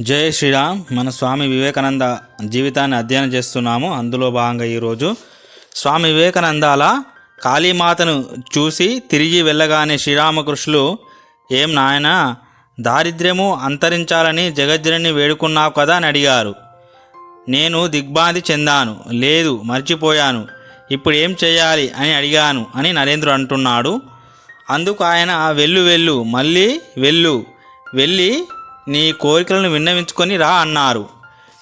జై శ్రీరామ్. మన స్వామి వివేకానంద జీవితాన్ని అధ్యయనం చేస్తున్నాము. అందులో భాగంగా ఈరోజు స్వామి వివేకానందాల కాళీమాతను చూసి తిరిగి వెళ్ళగానే శ్రీరామకృష్ణులు ఏం నాయనా దారిద్ర్యము అంతరించాలని జగజ్జనని వేడుకున్నావు కదా? అని అడిగారు. నేను దిగ్భాంతి చెందాను. లేదు మర్చిపోయాను. ఇప్పుడు ఏం చేయాలి? అని అడిగాను అని నరేంద్రుడు అంటున్నాడు. అందుకు ఆయన వెళ్ళు వెళ్ళు మళ్ళీ వెళ్ళు. వెళ్ళి నీ కోరికలను విన్నవించుకొని రా అన్నారు.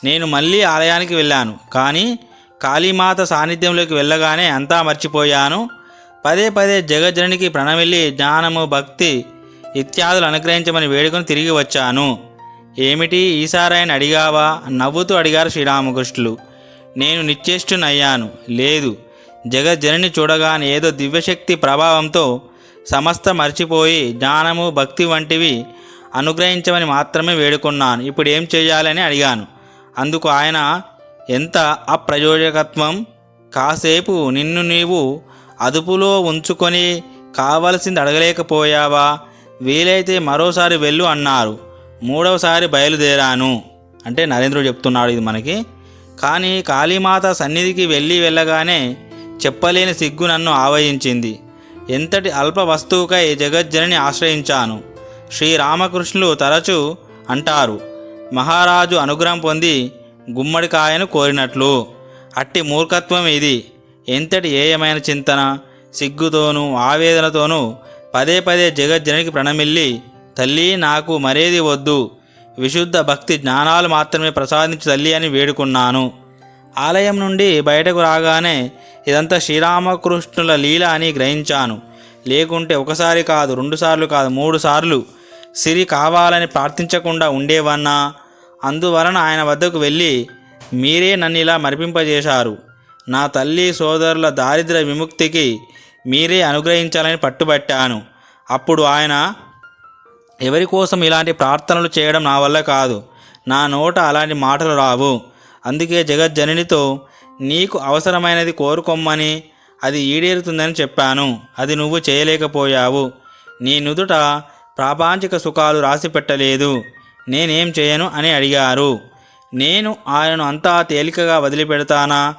నేను మళ్ళీ ఆలయానికి వెళ్ళాను. కానీ కాళీమాత సాన్నిధ్యంలోకి వెళ్ళగానే అంతా మర్చిపోయాను. పదే పదే జగజ్జననికి ప్రణమిల్లి జ్ఞానము భక్తి ఇత్యాదులు అనుగ్రహించమని వేడుకొని తిరిగి వచ్చాను. ఏమిటి ఈసారాయన అడిగావా? నవ్వుతూ అడిగారు శ్రీరామకృష్ణులు. నేను నిశ్చేష్టునయ్యాను. లేదు. జగజ్జనని చూడగానే ఏదో దివ్యశక్తి ప్రభావంతో సమస్త మర్చిపోయి జ్ఞానము భక్తి వంటివి అనుగ్రహించమని మాత్రమే వేడుకున్నాను. ఇప్పుడు ఏం చేయాలని అడిగాను. అందుకు ఆయన ఎంత అప్రయోజకత్వం? కాసేపు నిన్ను నీవు అదుపులో ఉంచుకొని కావలసింది అడగలేకపోయావా? వీలైతే మరోసారి వెళ్ళు అన్నారు. మూడవసారి బయలుదేరాను. అంటే నరేంద్రుడు చెప్తున్నాడు ఇది మనకి. కానీ కాళీమాత సన్నిధికి వెళ్ళి వెళ్ళగానే చెప్పలేని సిగ్గు నన్ను ఆవహించింది. ఎంతటి అల్ప వస్తువుకై జగజ్జనని ఆశ్రయించాను. శ్రీరామకృష్ణులు తరచూ అంటారు మహారాజు అనుగ్రహం పొంది గుమ్మడికాయను కోరినట్లు. అట్టి మూర్ఖత్వం ఇది. ఎంతటి ఏయమైన చింతన సిగ్గుతోనూ ఆవేదనతోనూ పదే పదే జగజ్జననికి ప్రణమిల్లి తల్లి నాకు మరేది వద్దు. విశుద్ధ భక్తి జ్ఞానాలు మాత్రమే ప్రసాదించు తల్లి అని వేడుకున్నాను. ఆలయం నుండి బయటకు రాగానే ఇదంతా శ్రీరామకృష్ణుల లీల అని గ్రహించాను. లేకుంటే ఒకసారి కాదు రెండుసార్లు కాదు మూడు సార్లు సిరి కావాలని ప్రార్థించకుండా ఉండేవన్నా? అందువలన ఆయన వద్దకు వెళ్ళి మీరే నన్ను ఇలా మరిపింపజేశారు. నా తల్లి సోదరుల దారిద్ర విముక్తికి మీరే అనుగ్రహించాలని పట్టుబట్టాను. అప్పుడు ఆయన ఎవరి కోసం ఇలాంటి ప్రార్థనలు చేయడం నా వల్ల కాదు. నా నోట అలాంటి మాటలు రావు. అందుకే జగజ్జననితో నీకు అవసరమైనది కోరుకోమ్మని అది ఈడేరుతుందని చెప్పాను. అది నువ్వు చేయలేకపోయావు. నీ నుదుట ప్రాపంచిక సుఖాలు రాసి పెట్టలేదు. నేనేం చేయను? అని అడిగారు. నేను ఆయనను అంతా తేలికగా వదిలిపెడతానా?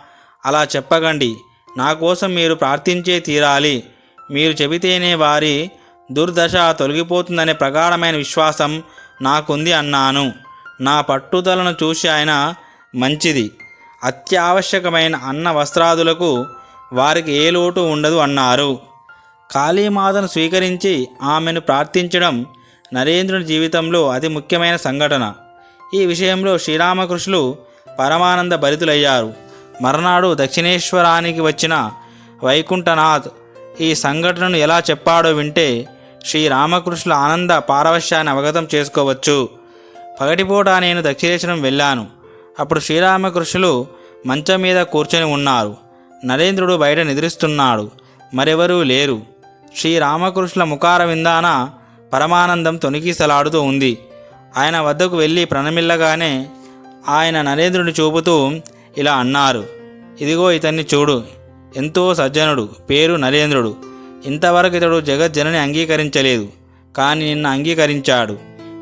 అలా చెప్పకండి. నా కోసం మీరు ప్రార్థించే తీరాలి. మీరు చెబితేనే వారి దుర్దశ తొలగిపోతుందనే ప్రగాఢమైన విశ్వాసం నాకుంది అన్నాను. నా పట్టుదలను చూసి ఆయన మంచిది. అత్యావశ్యకమైన అన్న వస్త్రాదులకు వారికి ఏ లోటు ఉండదు అన్నారు. కాళీమాతను స్వీకరించి ఆమెను ప్రార్థించడం నరేంద్రుని జీవితంలో అతి ముఖ్యమైన సంఘటన. ఈ విషయంలో శ్రీరామకృష్ణులు పరమానంద భరితులయ్యారు. మర్నాడు దక్షిణేశ్వరానికి వచ్చిన వైకుంఠనాథ్ ఈ సంఘటనను ఎలా చెప్పాడో వింటే శ్రీరామకృష్ణుల ఆనంద పారవశ్యాన్ని అవగతం చేసుకోవచ్చు. పగటిపూట నేను దక్షిణేశ్వరం వెళ్ళాను. అప్పుడు శ్రీరామకృష్ణులు మంచం మీద కూర్చొని ఉన్నారు. నరేంద్రుడు బయట నిద్రిస్తున్నాడు. మరెవరూ లేరు. శ్రీరామకృష్ణుల ముఖార విందాన పరమానందం తొనికిసలాడుతూ ఉంది. ఆయన వద్దకు వెళ్ళి ప్రణమిల్లగానే ఆయన నరేంద్రుని చూపుతూ ఇలా అన్నారు. ఇదిగో ఇతన్ని చూడు. ఎంతో సజ్జనుడు. పేరు నరేంద్రుడు. ఇంతవరకు ఇతడు జగజ్జనని అంగీకరించలేదు. కానీ నిన్న అంగీకరించాడు.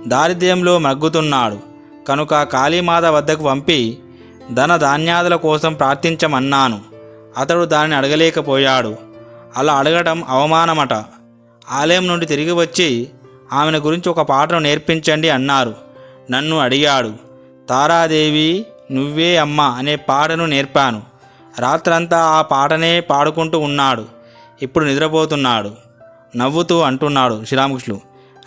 దారిద్ర్యంలో మగ్గుతున్నాడు. కనుక కాళీమాత వద్దకు పంపి ధన ధాన్యాదుల కోసం ప్రార్థించమన్నాను. అతడు దానిని అడగలేకపోయాడు. అలా అడగడం అవమానమట. ఆలయం నుండి తిరిగి వచ్చి ఆమెను గురించి ఒక పాటను నేర్పించండి అన్నారు. నన్ను అడిగాడు. తారాదేవి నువ్వే అమ్మ అనే పాటను నేర్పాను. రాత్రంతా ఆ పాటనే పాడుకుంటూ ఉన్నాడు. ఇప్పుడు నిద్రపోతున్నాడు. నవ్వుతూ అంటున్నాడు శ్రీరామకృష్ణుడు.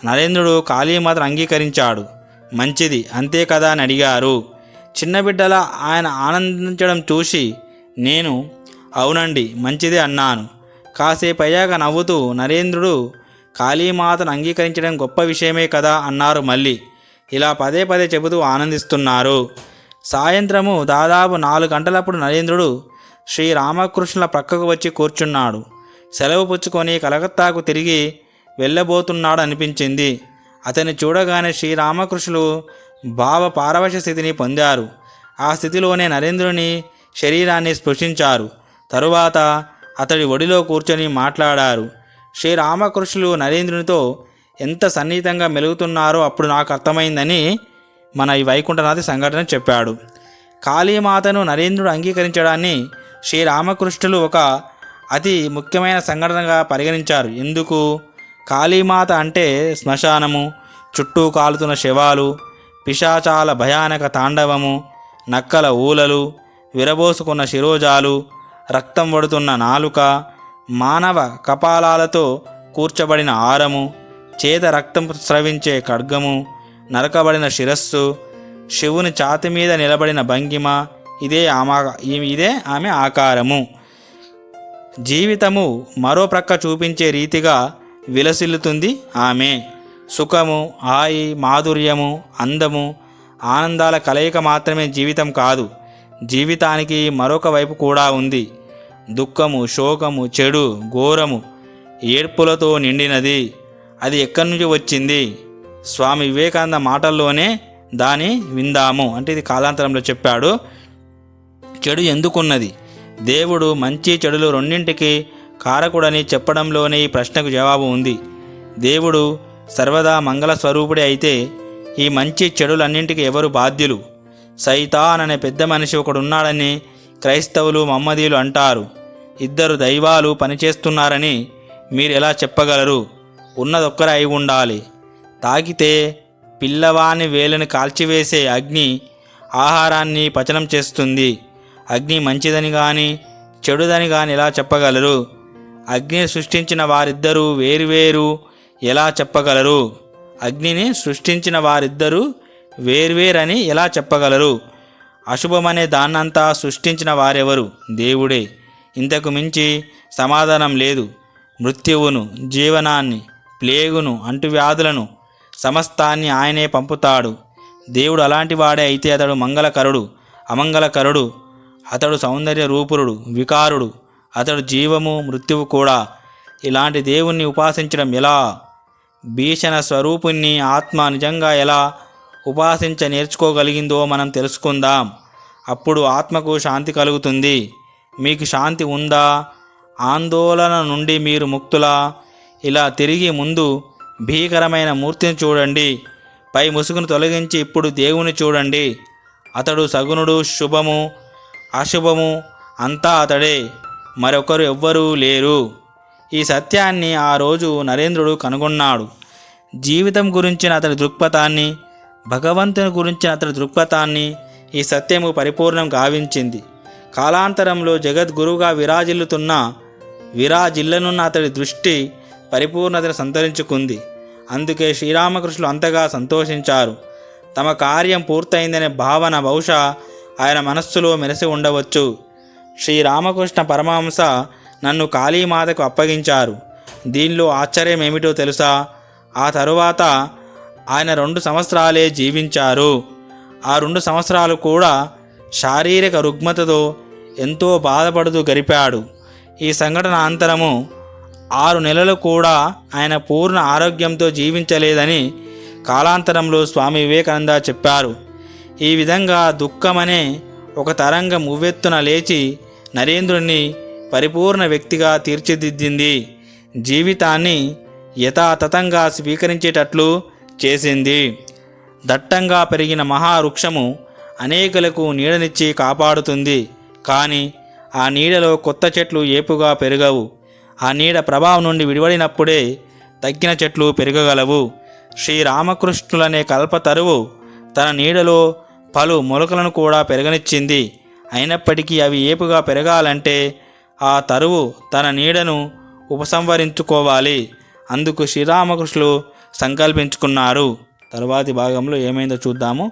నరేంద్రుడు కాళీమాతను అంగీకరించాడు. మంచిది అంతే కదా అని అడిగారు. చిన్నబిడ్డలా ఆయన ఆనందించడం చూసి నేను అవునండి మంచిదే అన్నాను. కాసేపు అయ్యాక నవ్వుతూ నరేంద్రుడు కాళీమాతను అంగీకరించడం గొప్ప విషయమే కదా అన్నారు మళ్ళీ ఇలా పదే పదే చెబుతూ ఆనందిస్తున్నారు. సాయంత్రము దాదాపు నాలుగు గంటలప్పుడు నరేంద్రుడు శ్రీరామకృష్ణుల ప్రక్కకు వచ్చి కూర్చున్నాడు. సెలవు పుచ్చుకొని కలకత్తాకు తిరిగి వెళ్ళబోతున్నాడు అనిపించింది అతన్ని చూడగానే శ్రీరామకృష్ణులు భావ పారవశ స్థితిని పొందారు. ఆ స్థితిలోనే నరేంద్రుని శరీరాన్ని స్పృశించారు. తరువాత అతడి ఒడిలో కూర్చొని మాట్లాడారు. శ్రీరామకృష్ణులు నరేంద్రునితో ఎంత సన్నిహితంగా మెలుగుతున్నారో అప్పుడు నాకు అర్థమైందని మన ఈ వైకుంఠనాథి సంఘటన చెప్పాడు. కాళీమాతను నరేంద్రుడు అంగీకరించడాన్ని శ్రీరామకృష్ణులు ఒక అతి ముఖ్యమైన సంఘటనగా పరిగణించారు. ఎందుకు? కాళీమాత అంటే శ్మశానము చుట్టూ కాలుతున్న శవాలు పిశాచాల భయానక తాండవము నక్కల ఊలలు విరబోసుకున్న శిరోజాలు రక్తం వడుతున్న నాలుక మానవ కపాలాలతో కూర్చబడిన ఆరము చేత రక్తం స్రవించే ఖడ్గము నరకబడిన శిరస్సు శివుని ఛాతి మీద నిలబడిన భంగిమ ఇదే ఆమె ఇదే ఆమె ఆకారము. జీవితము మరో ప్రక్క చూపించే రీతిగా విలసిల్లుతుంది ఆమె. సుఖము హాయి మాధుర్యము అందము ఆనందాల కలయిక మాత్రమే జీవితం కాదు. జీవితానికి మరొక వైపు కూడా ఉంది. దుఃఖము శోకము చెడు ఘోరము ఏడ్పులతో నిండినది. అది ఎక్కడి నుంచి వచ్చింది? స్వామి వివేకానంద మాటల్లోనే దాని విందాము. అంటే ఇది కాలాంతరంలో చెప్పాడు. చెడు ఎందుకున్నది? దేవుడు మంచి చెడులు రెండింటికి కారకుడని చెప్పడంలోనే ఈ ప్రశ్నకు జవాబు ఉంది. దేవుడు సర్వదా మంగళ స్వరూపుడే అయితే ఈ మంచి చెడులన్నింటికి ఎవరు బాధ్యులు? సైతాన్ అనే పెద్ద మనిషి ఒకడున్నాడని క్రైస్తవులు మమ్మదీయులు అంటారు. ఇద్దరు దైవాలు పనిచేస్తున్నారని మీరు ఎలా చెప్పగలరు? ఉన్నదొక్కరే అయి ఉండాలి. తాకితే పిల్లవాని వేలను కాల్చివేసే అగ్ని ఆహారాన్ని పచనం చేస్తుంది. అగ్ని మంచిదని కానీ చెడుదని కానీ ఎలా చెప్పగలరు? అగ్ని సృష్టించిన వారిద్దరూ వేరువేరు ఎలా చెప్పగలరు? అగ్నిని సృష్టించిన వారిద్దరూ వేర్వేరని ఎలా చెప్పగలరు? అశుభమనే దాన్నంతా సృష్టించిన వారెవరు? దేవుడే. ఇంతకు మించి సమాధానం లేదు. మృత్యువును జీవనాన్ని ప్లేగును అంటువ్యాధులను సమస్తాన్ని ఆయనే పంపుతాడు. దేవుడు అలాంటి వాడే అయితే అతడు మంగళకరుడు అమంగళకరుడు అతడు సౌందర్య రూపురుడు వికారుడు అతడు జీవము మృత్యువు కూడా. ఇలాంటి దేవుణ్ణి ఉపాసించడం ఎలా? భీషణ స్వరూపుణ్ణి ఆత్మ నిజంగా ఎలా ఉపాసించ నేర్చుకోగలిగిందో మనం తెలుసుకుందాం. అప్పుడు ఆత్మకు శాంతి కలుగుతుంది. మీకు శాంతి ఉందా? ఆందోళన నుండి మీరు ముక్తులా? ఇలా తిరిగి ముందు భీకరమైన మూర్తిని చూడండి. పై ముసుగును తొలగించి ఇప్పుడు దేవుని చూడండి. అతడు సగుణుడు శుభము అశుభము అంతా అతడే. మరొకరు ఎవ్వరూ లేరు. ఈ సత్యాన్ని ఆ రోజు నరేంద్రుడు కనుగొన్నాడు. జీవితం గురించిన అతడి దృక్పథాన్ని భగవంతుని గురించిన అతడి దృక్పథాన్ని ఈ సత్యము పరిపూర్ణం గావించింది. కాలాంతరంలో జగద్గురువుగా విరాజిల్లుతున్న విరాజిల్లనున్న అతడి దృష్టి పరిపూర్ణతను సంతరించుకుంది. అందుకే శ్రీరామకృష్ణులు అంతగా సంతోషించారు. తమ కార్యం పూర్తయిందనే భావన బహుశా ఆయన మనస్సులో మెరిసి ఉండవచ్చు. శ్రీరామకృష్ణ పరమహంస నన్ను కాళీమాతకు అప్పగించారు. దీనిలో ఆశ్చర్యం ఏమిటో తెలుసా? ఆ తరువాత ఆయన రెండు సంవత్సరాలే జీవించారు. ఆ రెండు సంవత్సరాలు కూడా శారీరక రుగ్మతతో ఎంతో బాధపడుతూ గడిపాడు. ఈ సంఘటన అనంతరము ఆరు నెలలు కూడా ఆయన పూర్ణ ఆరోగ్యంతో జీవించలేదని కాలాంతరంలో స్వామి వివేకానంద చెప్పారు. ఈ విధంగా దుఃఖమనే ఒక తరంగం ఉవ్వెత్తున లేచి నరేంద్రుణ్ణి పరిపూర్ణ వ్యక్తిగా తీర్చిదిద్దింది. జీవితాన్ని యథాతథంగా స్వీకరించేటట్లు చేసింది. దట్టంగా పెరిగిన మహావృక్షము అనేకులకు నీడనిచ్చి కాపాడుతుంది. కానీ ఆ నీడలో కొత్త చెట్లు ఏపుగా పెరగవు. ఆ నీడ ప్రభావం నుండి విడివడినప్పుడే తగ్గిన చెట్లు పెరగగలవు. శ్రీరామకృష్ణులనే కల్పతరువు తన నీడలో పలు మొలకలను కూడా పెరగనిచ్చింది. అయినప్పటికీ అవి ఏపుగా పెరగాలంటే ఆ తరువు తన నీడను ఉపసంహరించుకోవాలి. అందుకు శ్రీరామకృష్ణులు సంకల్పించుకున్నారు. తరువాతి భాగంలో ఏమైందో చూద్దాము.